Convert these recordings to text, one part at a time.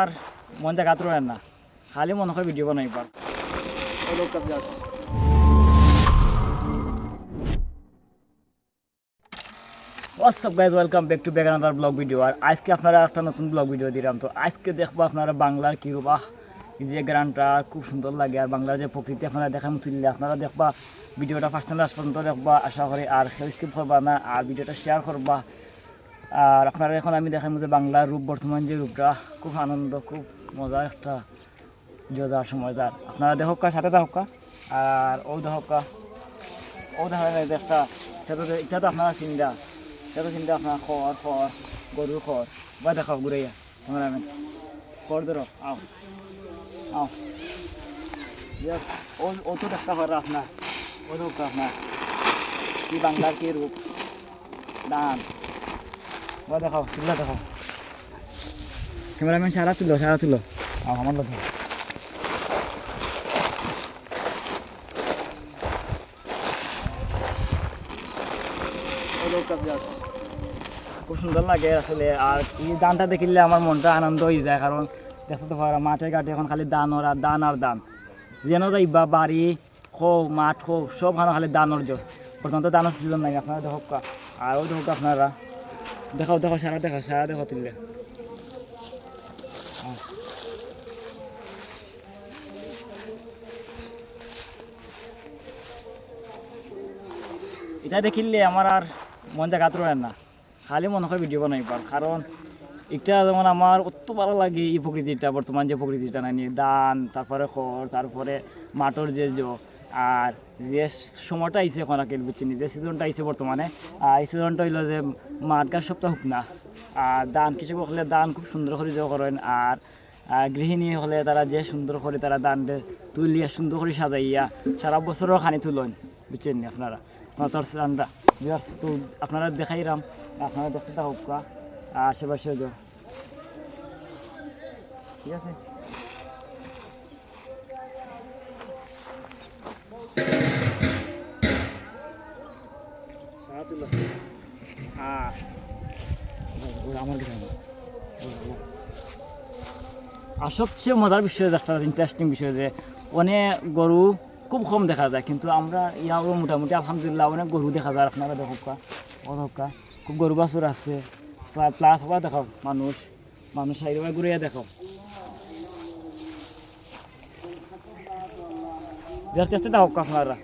আর মন জায়গাত রয়েন না। খালি মনে হয় video বানাইবার what's up guys welcome back to back another blog video আর আজকে আপনারা একটা নতুন ব্লগ ভিডিও দিলাম। তো আজকে দেখব আপনারা বাংলার কি রূপা যে গ্রানটা খুব সুন্দর লাগে। আর বাংলার যে প্রকৃতি আপনারা দেখা মুচিলে আপনারা দেখবা, ভিডিওটা ফার্স্ট লাস্ট পর্যন্ত দেখবা। আশা করি আর স্কিপ করবা না। আর ভিডিওটা শেয়ার করবা। আর আপনারা এখন আমি দেখাম যে বাংলার রূপ, বর্তমান যে রূপটা, খুব আনন্দ, খুব মজার একটা জোজার সময়দার আপনারা দেখক সাথে দেখক আর ও দেখক কা, ও দেখা যায় একটা, এটা তো আপনারা চিন্তা তো চিন্তা আপনার খড় খড়, গরুর খড়। বা দেখাও ঘুরাইয়া ক্যামেরাম্যান খড় ধরো, আও আও। ও তো দেখতে পারে আপনার, ও দেখতে আপনার। কি বাংলার কি রূপ? ডান বা দেখাও চিল্লা দেখাও। ক্যামেরাম্যান সারা তুলো সারা তুলো। আমার লোক খুব সুন্দর লাগে আসলে আর এই দানটা দেখিলে আমার মনটা আনন্দ হয়ে যায় কারণ দেখতে পারো মাঠে ঘাটে এখন খালি দান আর দান আর দান। যেন যাইবা বাড়ি খো মাঠ খো সব খানো খালি দানর জোর। বর্তমান তো দানের সিজন নাই আপনারা দেখো কা আরও দেখো আপনারা। দেখাও দেখো সারা দেখো সারা দেখো তুললে এটা দেখিলে আমার আর মন জায়গাত রয়ে না। খালি মনে হয় ভিডিও বানাইবার কারণ এটা যেমন আমার অত ভালো লাগে এই প্রকৃতিটা, বর্তমান যে প্রকৃতিটা নানি দান তারপরে খড়, তারপরে মাটোর যে আর যে সময়টা আইছে এখন আগে বুঝছিনি, যে সিজনটা আইছে বর্তমানে আর এই সিজনটা হইল যে গাছ সপ্তাহ হোক না আর দান কিছু হলে দান খুব সুন্দর করে জো করেন আর গৃহিণী হলে তারা যে সুন্দর করে তারা দান তুলিয়া, সুন্দর করে সাজাইয়া সারা বছরও খানি তুলেন, বুঝছেন আপনারা? আমরা ভিউয়ার্স তো আপনারা দেখাইরাম আপনারা দেখতে থাকুক কা আশেপাশে ঠিক আছে? আর সবচেয়ে মজার বিষয় একটা ইন্টারেস্টিং বিষয় যে অনেক গরু খুব কম দেখা যায় কিন্তু আমরা ইয়াও মোটামুটি আলহামদুলিল্লাহ অনেক গরু দেখা যায় আপনারা দেখো কা ও দেখা খুব গরু বাছুর আছে প্লাস আবার দেখো মানুষ মানুষ সাইডে ঘুরে দেখো। জাস্ট দেখো আপনারা।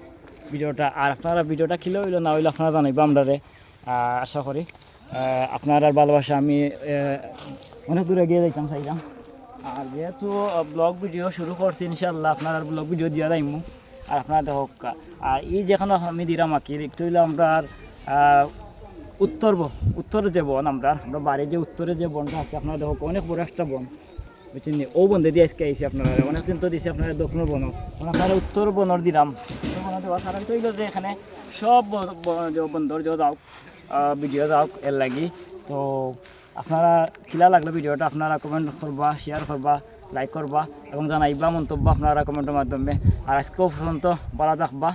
ভিডিওটা আর আপনারা ভিডিওটা খেলে হইল না হইল আপনারা জানাইব আমরা আশা করি আপনার আর ভালোবাসা আমি অনেক দূরে গিয়ে যাইতাম চাইলাম আর যেহেতু ব্লগ ভিডিও শুরু করছি ইনশাল্লাহ আপনার আর ব্লগ ভিডিও দিয়া যাইমু। আর আপনার দেখো আর এই যেখানে আমি দিলাম আঁকি একটু হইল আমরা আহ, উত্তর উত্তরে যে বন আমরা আমরা বাড়ির যে উত্তরে যে বনটা আছে আপনার দেখো অনেক বড় একটা বন। বুঝছেন? ও বন্ধে দিয়ে আজকে আইসি আপনারা। অনেকদিন তো দিয়েছি আপনারা দক্ষিণ বন। আপনারা উত্তর বনর দিলাম। কারণ তো যে এখানে সব বন্ধর যে যাও ভিডিও যাও এর লাগি। তো আপনারা খিলা লাগলে ভিডিওটা আপনারা কমেন্ট করবা শেয়ার করবা লাইক করবা, এবং জানাইবা মন্তব্য আপনারা কমেন্টের মাধ্যমে। আর আজকেও পর্যন্ত ভালো থাকবা।